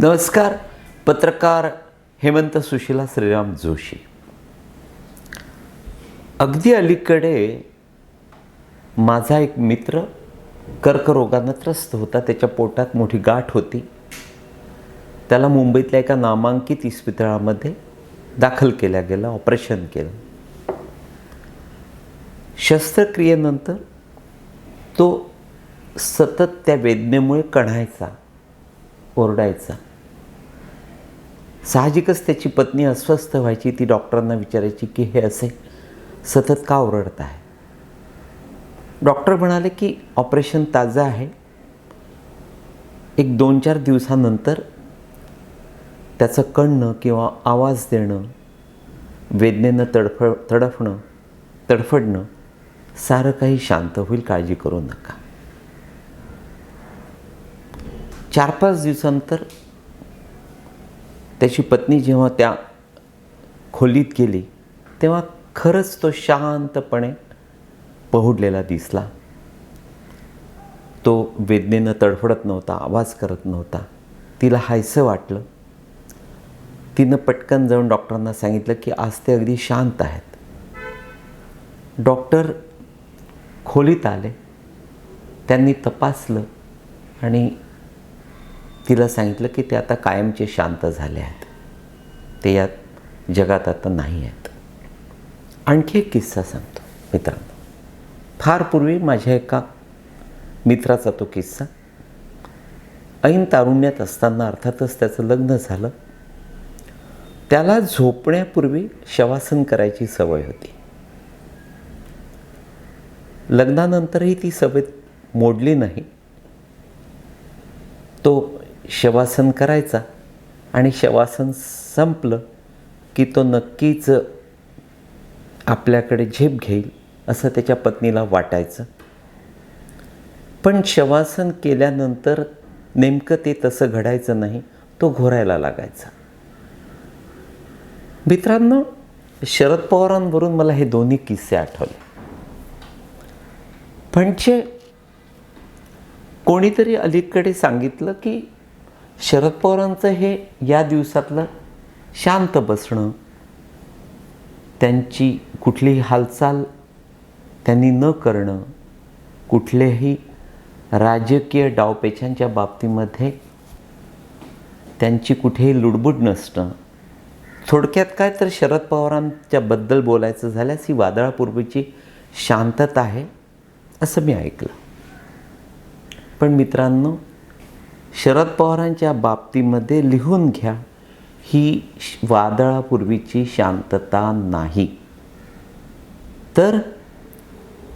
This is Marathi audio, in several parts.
नमस्कार पत्रकार हेमंत सुशिला श्रीराम जोशी. अगदी अलीकडे माझा एक मित्र कर्करोगानं त्रस्त होता त्याच्या पोटात मोठी गाठ होती. त्याला मुंबईतल्या एका नामांकित इस्पितळामध्ये दाखल केल्या गेलं ऑपरेशन केलं. शस्त्रक्रियेनंतर तो सतत त्या वेदनेमुळे कढायचा ओरडायचा. साहजिकच त्याची पत्नी अस्वस्थ व्हायची ती डॉक्टरांना विचारायची की हे असे सतत का ओरडत आहे? डॉक्टर म्हणाले की ऑपरेशन ताजं आहे. एक दोन चार दिवसानंतर त्याचं कणणं किंवा आवाज देणं वेदनेनं तडफ तडफणं तडफडणं सारं काही शांत होईल काळजी करू नका. चार पाच दिवसानंतर त्याची पत्नी जेव्हा त्या खोलीत गेली तेव्हा खरंच तो शांतपणे पहुडलेला दिसला. तो वेदनेनं तडफडत नव्हता आवाज करत नव्हता. तिला हायसं वाटलं. तिनं पटकन जाऊन डॉक्टरांना सांगितलं की आज ते अगदी शांत आहेत. डॉक्टर खोलीत आले. त्यांनी तपासलं आणि तिला सांगितलं की ते आता कायमचे शांत झाले आहेत. ते या जगात आता नाही आहेत. आणखी एक किस्सा सांगतो मित्रांनो. फार पूर्वी माझ्या एका मित्राचा तो किस्सा. ऐन तारुण्यात असताना अर्थातच त्याचं लग्न झालं. त्याला झोपण्यापूर्वी शवासन करायची सवय होती. लग्नानंतरही ती सवय मोडली नाही. तो शवासन करायचा. आणि शवासन संपलं की तो नक्कीच आपल्याकडे झेप घेईल असं त्याच्या पत्नीला वाटायचं. पण शवासन केल्यानंतर नेमकं ते तसं घडायचं नाही तो घोरायला लागायचा. मित्रांनो शरद पवारांवरून मला हे दोन्ही किस्से आठवले. म्हणजे कोणीतरी अलीकडे सांगितलं की शरद पवारांचं हे या दिवसातलं शांत बसणं त्यांची कुठलीही हालचाल त्यांनी न करणं कुठल्याही राजकीय डावपेचांच्या बाबतीमध्ये त्यांची कुठेही लुडबुड नसणं. थोडक्यात काय तर शरद पवारांच्याबद्दल बोलायचं झाल्यास ही वादळापूर्वीची शांतता आहे असं मी ऐकलं. पण मित्रांनो शरद पवारांच्या बाबतीमध्ये लिहून घ्या. ही वादळापूर्वीची शांतता नाही. तर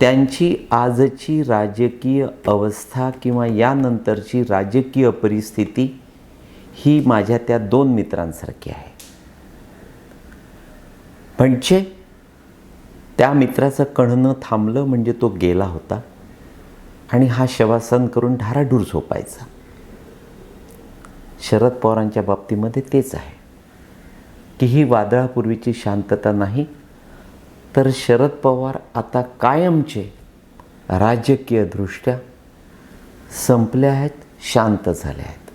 त्यांची आजची राजकीय अवस्था किंवा यानंतरची राजकीय परिस्थिती ही माझ्या त्या दोन मित्रांसारखी आहे. म्हणजे त्या मित्राचं कणणं थांबलं म्हणजे तो गेला होता आणि हा शवासन करून ढाराढूर झोपायचा. शरद पवारांच्या बाबतीमध्ये तेच आहे. की ही वादळापूर्वीची शांतता नाही तर शरद पवार आता कायमचे राजकीयदृष्ट्या संपले आहेत शांत झाले आहेत.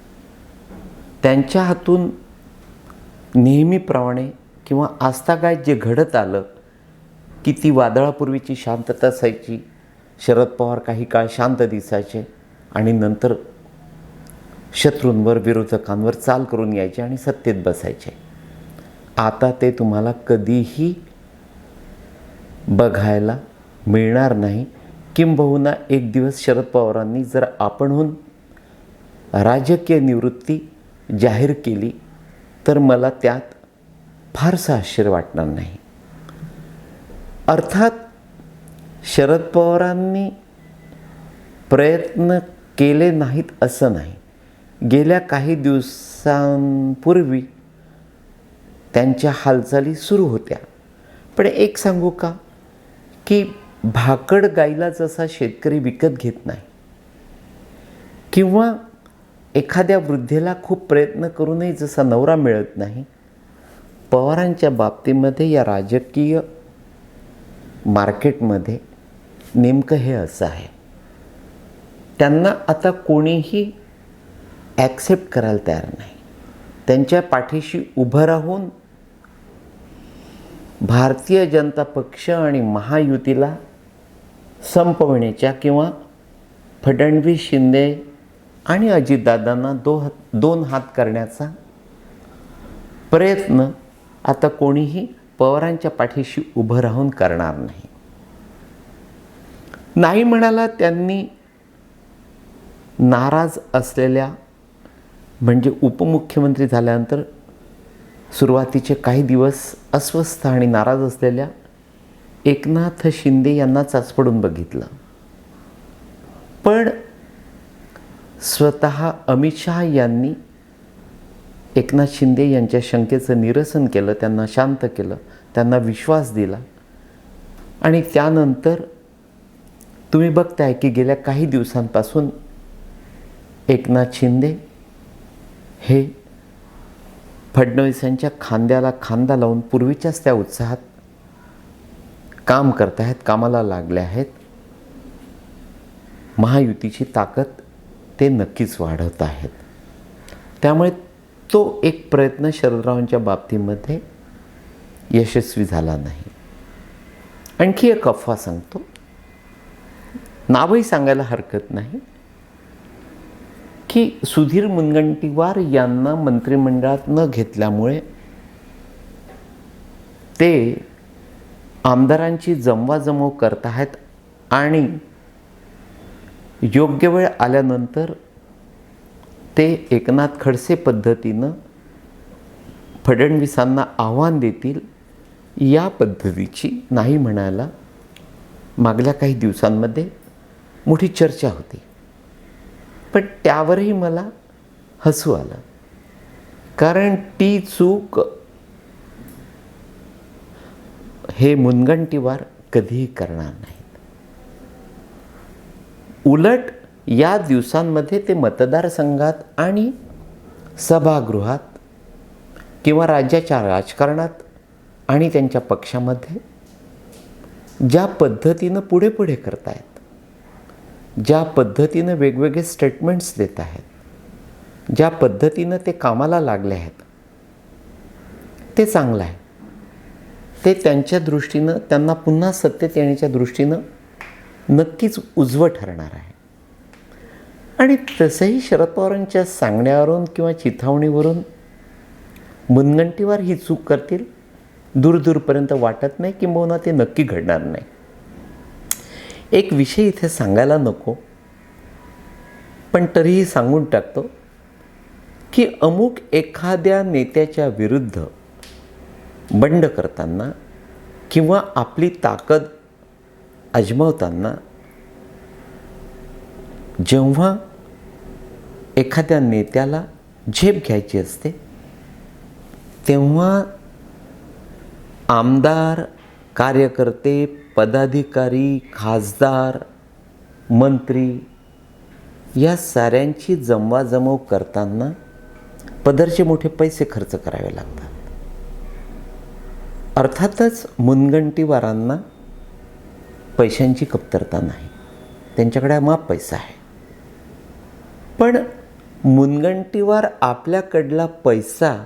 त्यांच्या हातून नेहमीप्रमाणे किंवा आस्थागायत जे घडत आलं की ती वादळापूर्वीची शांतता असायची शरद पवार काही काळ शांत दिसायचे आणि नंतर शत्रूंवर विरोधकांवर चाल करून यायचे आणि सत्तेत बसायचे. आता ते तुम्हाला कधीही बघायला मिळणार नाही. किंबहुना एक दिवस शरद पवारांनी जर आपणहून राजकीय निवृत्ती जाहीर केली तर मला त्यात फारसं आश्चर्य वाटणार नाही. अर्थात शरद पवारांनी प्रयत्न केले नाहीत असं नाही. गेल्या काही दिवसांपूर्वी त्यांच्या हालचाली सुरू होत्या. पण एक सांगू का? की भाकड गाईला जसा शेतकरी विकत घेत नाही किंवा एखाद्या वृद्धेला खूप प्रयत्न करूनही जसा नवरा मिळत नाही पवारांच्या बाबतीमध्ये या राजकीय मार्केटमध्ये नेमकं हे असं आहे. त्यांना आता कोणीही ॲक्सेप्ट करायला तयार नाही. त्यांच्या पाठीशी उभं राहून भारतीय जनता पक्ष आणि महायुतीला संपवण्याच्या किंवा फडणवीस शिंदे आणि अजितदादांना दो दोन हात करण्याचा प्रयत्न आता कोणीही पवारांच्या पाठीशी उभं राहून करणार नाही. नाही म्हणाला त्यांनी नाराज असलेल्या म्हणजे उपमुख्यमंत्री झाल्यानंतर सुरुवातीचे काही दिवस अस्वस्थ आणि नाराज असलेल्या एकनाथ शिंदे यांना चाचपडून बघितलं. पण स्वतः अमित शहा यांनी एकनाथ शिंदे यांच्या शंकेचं निरसन केलं त्यांना शांत केलं त्यांना विश्वास दिला. आणि त्यानंतर तुम्ही बघताय की गेल्या काही दिवसांपासून एकनाथ शिंदे हे फडणवीसांच्या खांद्याला खांदा लावून पूर्वीच्याच त्या उत्साहात काम करत आहेत कामाला लागले आहेत महायुतीची ताकद ते नक्कीच वाढवत आहेत. त्यामुळे तो एक प्रयत्न शरदरावांच्या बाबतीमध्ये यशस्वी झाला नाही. आणखी एक अफवा सांगतो. नावही सांगायला हरकत नाही. की सुधीर मुनगंटीवार यांना मंत्रिमंडळात न घेतल्यामुळे ते आमदारांची जमवाजमव करत आहेत आणि योग्य वेळ आल्यानंतर ते एकनाथ खडसे पद्धतीनं फडणवीसांना आव्हान देतील या पद्धतीची नाही म्हणायला मागल्या काही दिवसांमध्ये मोठी चर्चा होती. पण त्यावरही मला हसू आलं. कारण ती चूक हे मुनगंटीवार कधीही करणार नाहीत उलट या दिवसांमध्ये ते मतदारसंघात आणि सभागृहात किंवा राज्याच्या राजकारणात आणि त्यांच्या पक्षामध्ये ज्या पद्धतीनं पुढे पुढे करतायत ज्या पद्धतीनं वेगवेगळे स्टेटमेंट्स देत आहेत ज्या पद्धतीनं ते कामाला लागले आहेत ते चांगलं आहे. ते त्यांच्या दृष्टीनं त्यांना पुन्हा सत्तेत येण्याच्या दृष्टीनं नक्कीच उजवं ठरणार आहे. आणि तसंही शरद पवारांच्या सांगण्यावरून किंवा चिथावणीवरून मुनगंटीवार ही चूक करतील दूरदूरपर्यंत वाटत नाही किंबहुना ते नक्की घडणार नाही. एक विषय इथे सांगायला नको पण तरीही सांगून टाकतो की अमुक एखाद्या नेत्याच्या विरुद्ध बंड करताना किंवा आपली ताकद अजमावताना जेव्हा एखाद्या नेत्याला झेप घ्यायची असते तेव्हा आमदार कार्यकर्ते पदाधिकारी खासदार मंत्री या साऱ्यांची जमवाजमव करताना पदरचे मोठे पैसे खर्च करावे लागतात. अर्थातच मुनगंटीवारांना पैशांची कमतरता नाही. त्यांच्याकडे माप पैसा आहे. पण मुनगंटीवार आपल्याकडला पैसा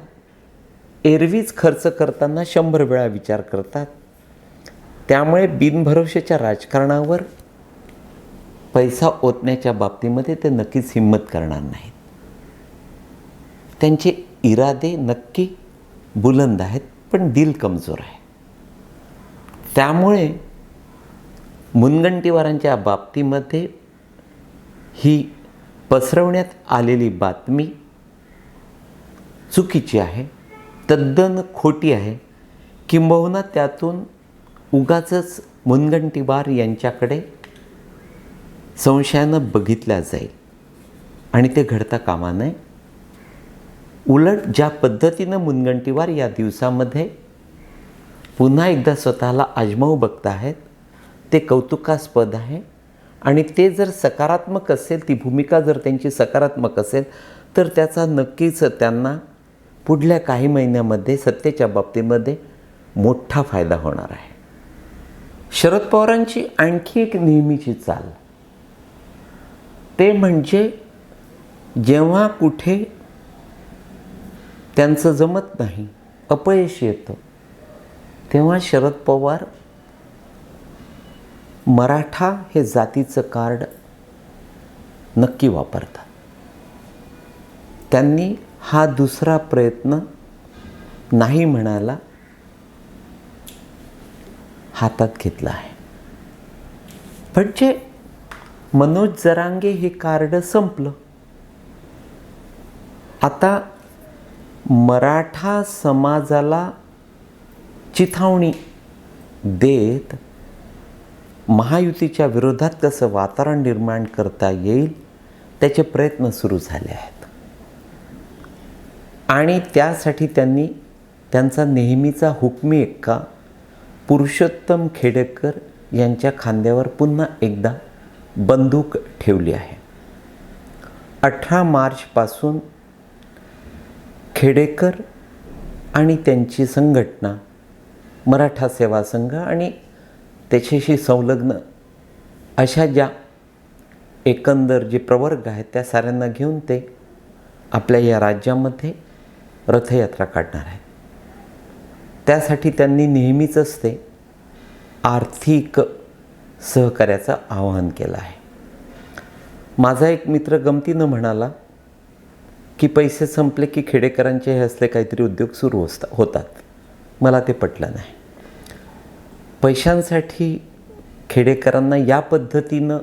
एरवीच खर्च करताना शंभर वेळा विचार करतात त्यामुळे बिनभरवशाच्या राजकारणावर पैसा ओतण्याच्या बाबतीमध्ये ते नक्कीच हिंमत करणार नाहीत. त्यांचे इरादे नक्की बुलंद आहेत पण दिल कमजोर आहे. त्यामुळे मुनगंटीवारांच्या बाबतीमध्ये ही पसरवण्यात आलेली बातमी चुकीची आहे तद्दन खोटी आहे. किंबहुना त्यातून उगाचच मुनगंटीवार यांच्याकडे संशयानं बघितल्या जाईल. आणि ते घडता कामा नये. उलट ज्या पद्धतीनं मुनगंटीवार या दिवसामध्ये पुन्हा एकदा स्वतःला आजमावू बघत आहेत ते कौतुकास्पद आहे. आणि ते जर सकारात्मक असेल ती भूमिका जर त्यांची सकारात्मक असेल तर त्याचा नक्कीच त्यांना पुढल्या काही महिन्यामध्ये सत्तेच्या बाबतीमध्ये मोठा फायदा होणार आहे. शरद पवारांची आणखी एक नेहमीची चाल. ते म्हणजे जेव्हा कुठे त्यांचं जमत नाही अपयश येतं तेव्हा शरद पवार मराठा हे जातीचं कार्ड नक्की वापरतात. त्यांनी हा दुसरा प्रयत्न नाही म्हणायला हातात घेतलं आहे. म्हणजे मनोज जरांगे हे कार्ड संपलं. आता मराठा समाजाला चिथावणी देत महायुतीच्या विरोधात कसं वातावरण निर्माण करता येईल त्याचे प्रयत्न सुरू झाले आहेत. आणि त्यासाठी त्यांनी त्यांचा नेहमीचा हुकमी एक्का पुरुषोत्तम खेडेकर यांच्या खांद्यावर पुन्हा एकदा बंदूक ठेवली आहे. अठरा मार्चपासून खेडेकर आणि त्यांची संघटना मराठा सेवा संघ आणि त्याच्याशी संलग्न अशा ज्या एकंदर जे प्रवर्ग आहेत त्या साऱ्यांना घेऊन ते आपल्या या राज्यामध्ये रथयात्रा काढणार आहेत. त्यासाठी त्यांनी नेहमीचंच ते आर्थिक सहकार्याचं आवाहन केलं आहे. माझा एक मित्र गमतीनं म्हणाला की पैसे संपले की खेडेकरांचे हे असले काहीतरी उद्योग सुरू असता होतात. मला ते पटलं नाही. पैशांसाठी खेडेकरांना या पद्धतीनं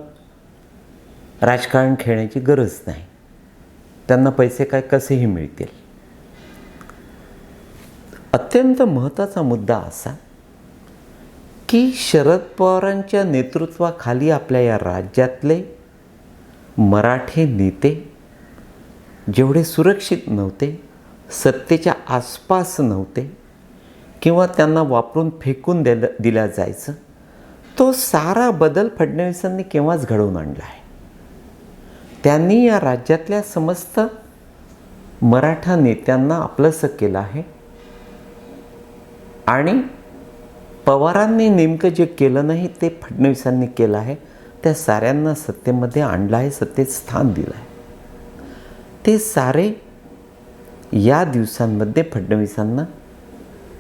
राजकारण खेळण्याची गरज नाही. त्यांना पैसे काय कसेही मिळतील? अत्यंत महत्त्वाचा मुद्दा असा की शरद पवारांच्या नेतृत्वाखाली आपल्या या राज्यातले मराठी नेते जेवढे सुरक्षित नव्हते सत्तेच्या आसपास नव्हते किंवा त्यांना वापरून फेकून दिलं दिल्या जायचं तो सारा बदल फडणवीसांनी केव्हाच घडवून आणला आहे? त्यांनी या राज्यातल्या समस्त मराठा नेत्यांना आपलंसं केलं आहे. आणि पवारांनी नेमकं जे केलं नाही ते फडणवीसांनी केलं आहे. त्या साऱ्यांना सत्तेमध्ये आणलं आहे सत्तेत स्थान दिलं आहे. ते सारे या दिवसांमध्ये फडणवीसांना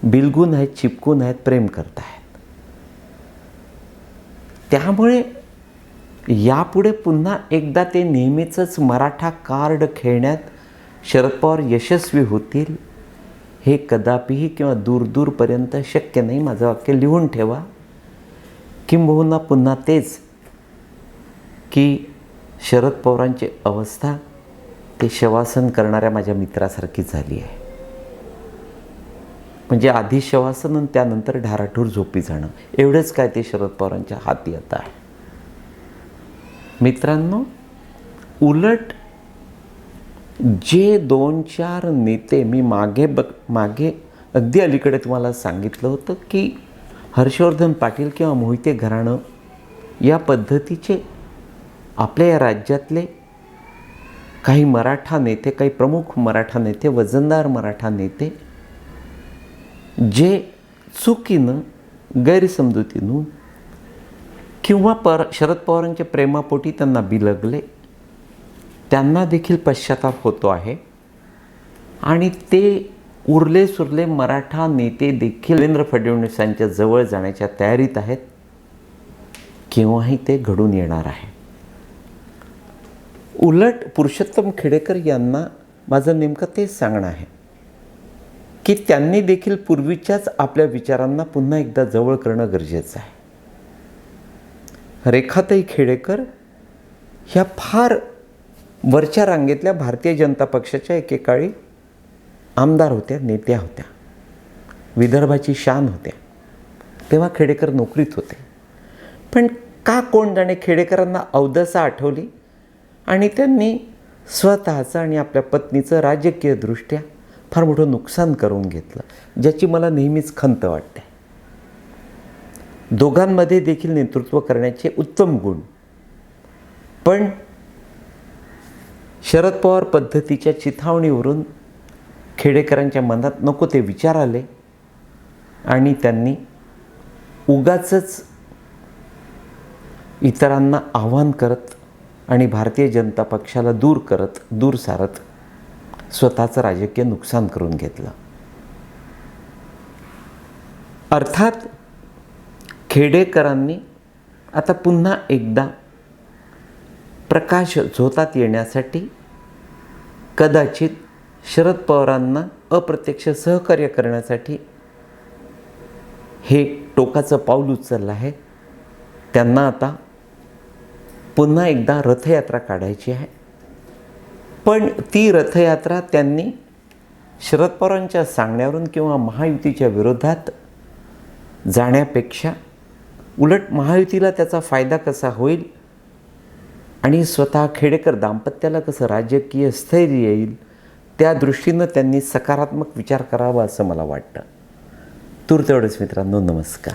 बिलगून आहेत चिपकून आहेत प्रेम करत आहेत. त्यामुळे यापुढे पुन्हा एकदा ते नेहमीचंच मराठा कार्ड खेळण्यात शरद पवार यशस्वी होतील हे कदापिही किंवा दूर दूरपर्यंत शक्य नाही. माझं वाक्य लिहून ठेवा. किंबहुना पुन्हा तेच की शरद पवारांची अवस्था ते शवासन करणाऱ्या माझ्या मित्रासारखी झाली आहे. म्हणजे आधी शवासन आणि त्यानंतर ढाराठूर झोपी जाणं. एवढंच काय ते शरद पवारांच्या हाती आता आहे. मित्रांनो उलट जे दोन चार नेते मी मागे बघ मागे अगदी अलीकडे तुम्हाला सांगितलं होतं की हर्षवर्धन पाटील किंवा मोहिते घराणं या पद्धतीचे आपल्या या राज्यातले काही मराठा नेते काही प्रमुख मराठा नेते वजनदार मराठा नेते जे चुकीनं गैरसमजुतीनं किंवा पर शरद पवारांच्या प्रेमापोटी त्यांना बिलगले त्यांना देखील पश्चाताप होतो आहे. आणि ते उरले सुरले मराठा नेते देखील देवेंद्र फडणवीसांच्या जवळ जाण्याच्या तयारीत आहेत. केव्हाही ते घडून येणार आहे. उलट पुरुषोत्तम खेडेकर यांना माझं नेमकं तेच सांगणं आहे. की त्यांनी देखील पूर्वीच्याच आपल्या विचारांना पुन्हा एकदा जवळ करणं गरजेचं आहे. रेखाताई खेडेकर ह्या फार वरच्या रांगेतल्या भारतीय जनता पक्षाच्या एकेकाळी आमदार होत्या नेत्या होत्या. विदर्भाची शान होत्या. तेव्हा खेडेकर नोकरीत होते. पण का कोण जाणे खेडेकरांना अवदसा आठवली आणि त्यांनी स्वतःचं आणि आपल्या पत्नीचं राजकीयदृष्ट्या फार मोठं नुकसान करून घेतलं ज्याची मला नेहमीच खंत वाटते. दोघांमध्ये देखील नेतृत्व करण्याचे उत्तम गुण. पण शरद पवार पद्धतीच्या चिथावणीवरून खेडेकरांच्या मनात नको ते विचार आले आणि त्यांनी उगाचच इतरांना आव्हान करत आणि भारतीय जनता पक्षाला दूर करत दूर सारत स्वतःचं राजकीय नुकसान करून घेतलं. अर्थात खेडेकरांनी आता पुन्हा एकदा प्रकाश झोतात येण्यासाठी कदाचित शरद पवारांना अप्रत्यक्ष सहकार्य करण्यासाठी हे टोकाचं पाऊल उचललं आहे. त्यांना आता पुन्हा एकदा रथयात्रा काढायची आहे. पण ती रथयात्रा त्यांनी शरद पवारांच्या सांगण्यावरून किंवा महायुतीच्या विरोधात जाण्यापेक्षा उलट महायुतीला त्याचा फायदा कसा होईल आणि स्वतः खेडेकर दाम्पत्याला कसं राजकीय स्थैर्य येईल त्या दृष्टीनं त्यांनी सकारात्मक विचार करावा असं मला वाटतं. तूर तेवढंच मित्रांनो नमस्कार.